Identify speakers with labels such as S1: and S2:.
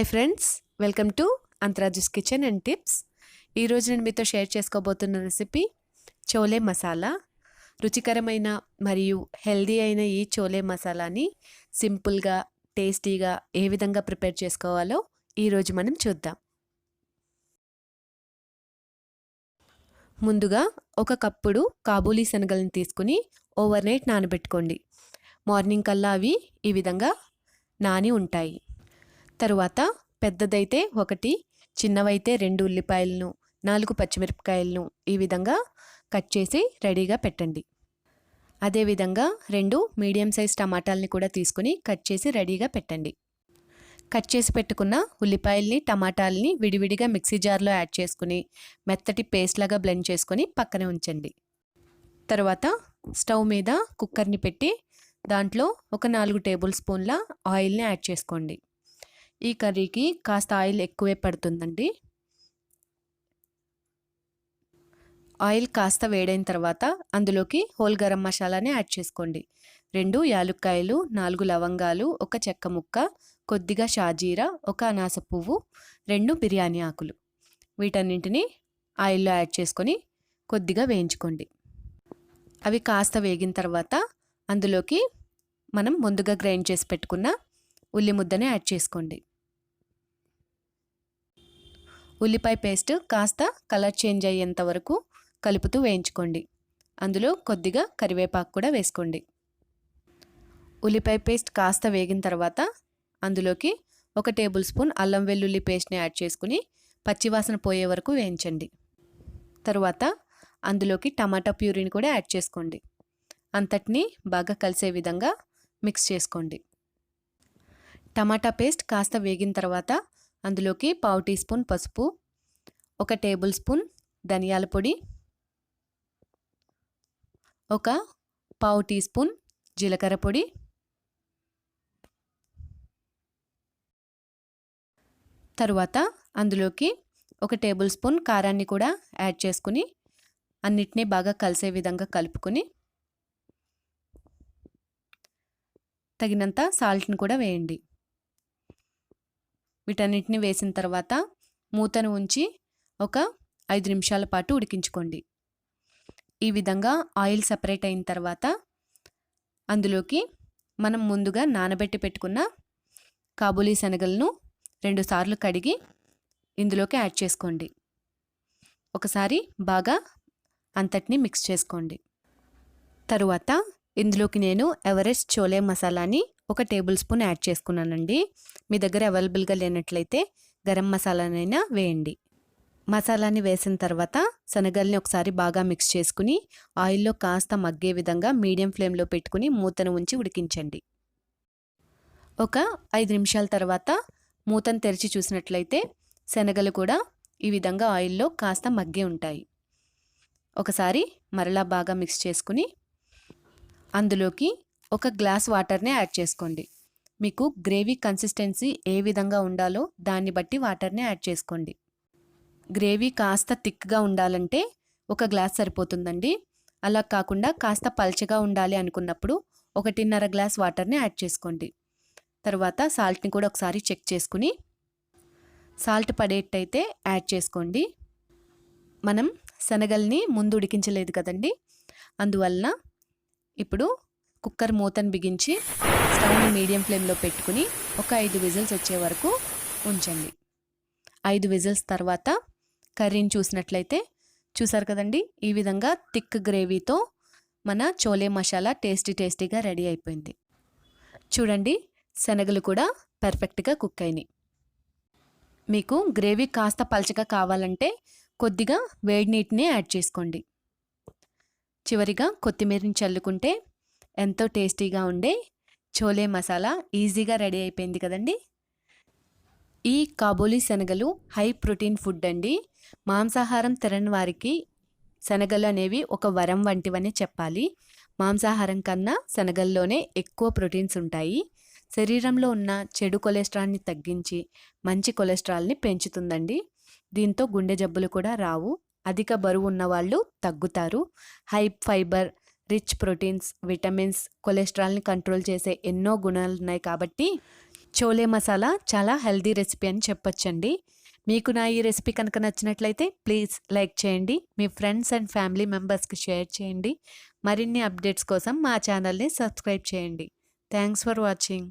S1: Hi friends welcome to అంతరాజుస్ kitchen and tips. ఈరోజు నేను మీతో షేర్ చేసుకోబోతున్న రెసిపీ చోలే మసాలా. రుచికరమైన మరియు హెల్దీ అయిన ఈ చోలే మసాలాని సింపుల్గా టేస్టీగా ఏ విధంగా ప్రిపేర్ చేసుకోవాలో ఈరోజు మనం చూద్దాం. ముందుగా ఒక కప్పుడు కాబూలీ శనగలను తీసుకుని ఓవర్ నైట్ నానబెట్టుకోండి. మార్నింగ్ కల్లా అవి ఈ విధంగా నాని ఉంటాయి. తరువాత పెద్దదైతే ఒకటి చిన్నవైతే రెండు ఉల్లిపాయలను నాలుగు పచ్చిమిరపకాయలను ఈ విధంగా కట్ చేసి రెడీగా పెట్టండి. అదేవిధంగా రెండు మీడియం సైజ్ టమాటాలని కూడా తీసుకుని కట్ చేసి రెడీగా పెట్టండి. కట్ చేసి పెట్టుకున్న ఉల్లిపాయల్ని టమాటాలని విడివిడిగా మిక్సీ జార్లో యాడ్ చేసుకుని మెత్తటి పేస్ట్ లాగా బ్లెండ్ చేసుకొని పక్కనే ఉంచండి. తర్వాత స్టవ్ మీద కుక్కర్ని పెట్టి దాంట్లో ఒక నాలుగు టేబుల్ స్పూన్ల ఆయిల్ని యాడ్ చేసుకోండి. ఈ కర్రీకి కాస్త ఆయిల్ ఎక్కువే పడుతుందండి. ఆయిల్ కాస్త వేడైన తర్వాత అందులోకి హోల్ గరం మసాలాని యాడ్ చేసుకోండి. రెండు యాలుక్కాయలు నాలుగు లవంగాలు ఒక చెక్క ముక్క కొద్దిగా షాజీరా ఒక అనాస పువ్వు రెండు బిర్యానీ ఆకులు. వీటన్నింటినీ ఆయిల్లో యాడ్ చేసుకొని కొద్దిగా వేయించుకోండి. అవి కాస్త వేగిన తర్వాత అందులోకి మనం ముందుగా గ్రైండ్ చేసి పెట్టుకున్న ఉల్లి ముద్దని యాడ్ చేసుకోండి. ఉల్లిపాయ పేస్ట్ కాస్త కలర్ చేంజ్ అయ్యేంత వరకు కలుపుతూ వేయించుకోండి. అందులో కొద్దిగా కరివేపాకు కూడా వేసుకోండి. ఉల్లిపాయ పేస్ట్ కాస్త వేగిన తర్వాత అందులోకి ఒక టేబుల్ స్పూన్ అల్లం వెల్లుల్లి పేస్ట్ని యాడ్ చేసుకుని పచ్చివాసన పోయే వరకు వేయించండి. తరువాత అందులోకి టమాటా ప్యూరీని కూడా యాడ్ చేసుకోండి. అంతటినీ బాగా కలిసే విధంగా మిక్స్ చేసుకోండి. టమాటా పేస్ట్ కాస్త వేగిన తర్వాత అందులోకి పావు టీ స్పూన్ పసుపు ఒక టేబుల్ స్పూన్ ధనియాల పొడి ఒక పావు టీ స్పూన్ జీలకర్ర పొడి తరువాత అందులోకి ఒక టేబుల్ స్పూన్ కారాన్ని కూడా యాడ్ చేసుకుని అన్నిటినీ బాగా కలిసే విధంగా కలుపుకొని తగినంత సాల్ట్ని కూడా వేయండి. వీటన్నిటిని వేసిన తర్వాత మూతను ఉంచి ఒక ఐదు నిమిషాల పాటు ఉడికించుకోండి. ఈ విధంగా ఆయిల్ సపరేట్ అయిన తర్వాత అందులోకి మనం ముందుగా నానబెట్టి పెట్టుకున్న కాబూలీ శనగలను రెండుసార్లు కడిగి ఇందులోకి యాడ్ చేసుకోండి. ఒకసారి బాగా అంతటిని మిక్స్ చేసుకోండి. తరువాత ఇందులోకి నేను ఎవరెస్ట్ చోలే మసాలాని ఒక టేబుల్ స్పూన్ యాడ్ చేసుకున్నానండి. మీ దగ్గర అవైలబుల్గా లేనట్లయితే గరం మసాలానైనా వేయండి. మసాలాని వేసిన తర్వాత శనగల్ని ఒకసారి బాగా మిక్స్ చేసుకుని ఆయిల్లో కాస్త మగ్గే విధంగా మీడియం ఫ్లేమ్లో పెట్టుకుని మూతను ఉంచి ఉడికించండి. ఒక ఐదు నిమిషాల తర్వాత మూతను తెరిచి చూసినట్లయితే శనగలు కూడా ఈ విధంగా ఆయిల్లో కాస్త మగ్గే ఉంటాయి. ఒకసారి మరలా బాగా మిక్స్ చేసుకుని అందులోకి ఒక గ్లాస్ వాటర్ని యాడ్ చేసుకోండి. మీకు గ్రేవీ కన్సిస్టెన్సీ ఏ విధంగా ఉండాలో దాన్ని బట్టి వాటర్ని యాడ్ చేసుకోండి. గ్రేవీ కాస్త థిక్గా ఉండాలంటే ఒక గ్లాస్ సరిపోతుందండి. అలా కాకుండా కాస్త పల్చగా ఉండాలి అనుకున్నప్పుడు ఒకటిన్నర గ్లాస్ వాటర్ని యాడ్ చేసుకోండి. తర్వాత సాల్ట్ని కూడా ఒకసారి చెక్ చేసుకుని సాల్ట్ పడేటైతే యాడ్ చేసుకోండి. మనం శనగల్ని ముందు ఉడికించలేదు కదండి. అందువలన ఇప్పుడు కుక్కర్ మూతను బిగించి స్టవ్ని మీడియం ఫ్లేమ్లో పెట్టుకుని ఒక ఐదు విజిల్స్ వచ్చే వరకు ఉంచండి. ఐదు విజిల్స్ తర్వాత కర్రీని చూసినట్లయితే చూసారు కదండి? ఈ విధంగా థిక్ గ్రేవీతో మన చోలే మసాలా టేస్టీ టేస్టీగా రెడీ అయిపోయింది. చూడండి శనగలు కూడా పర్ఫెక్ట్గా కుక్ అయినాయి. మీకు గ్రేవీ కాస్త పలచగా కావాలంటే కొద్దిగా వేడి నీటిని యాడ్ చేసుకోండి. చివరిగా కొత్తిమీరని చల్లుకుంటే ఎంతో టేస్టీగా ఉండే చోలే మసాలా ఈజీగా రెడీ అయిపోయింది కదండి? ఈ కాబూలీ శనగలు హై ప్రోటీన్ ఫుడ్ అండి. మాంసాహారం తినని వారికి శనగలు అనేవి ఒక వరం వంటివనే చెప్పాలి. మాంసాహారం కన్నా శనగల్లోనే ఎక్కువ ప్రోటీన్స్ ఉంటాయి. శరీరంలో ఉన్న చెడు కొలెస్ట్రాల్ని తగ్గించి మంచి కొలెస్ట్రాల్ని పెంచుతుందండి. దీంతో గుండె జబ్బులు కూడా రావు. అధిక బరువు ఉన్నవాళ్ళు తగ్గుతారు. High fibre rich proteins vitamins కొలెస్ట్రాల్ని control చేసే ఎన్నో గుణాలు ఉన్నాయి కాబట్టి చోలే మసాలా చాలా హెల్దీ రెసిపీ అని చెప్పొచ్చండి. మీకు నా ఈ రెసిపీ కనుక నచ్చినట్లయితే ప్లీజ్ లైక్ చేయండి. మీ ఫ్రెండ్స్ అండ్ ఫ్యామిలీ మెంబర్స్కి షేర్ చేయండి. మరిన్ని అప్డేట్స్ కోసం మా ఛానల్ని సబ్స్క్రైబ్ చేయండి. Thanks for watching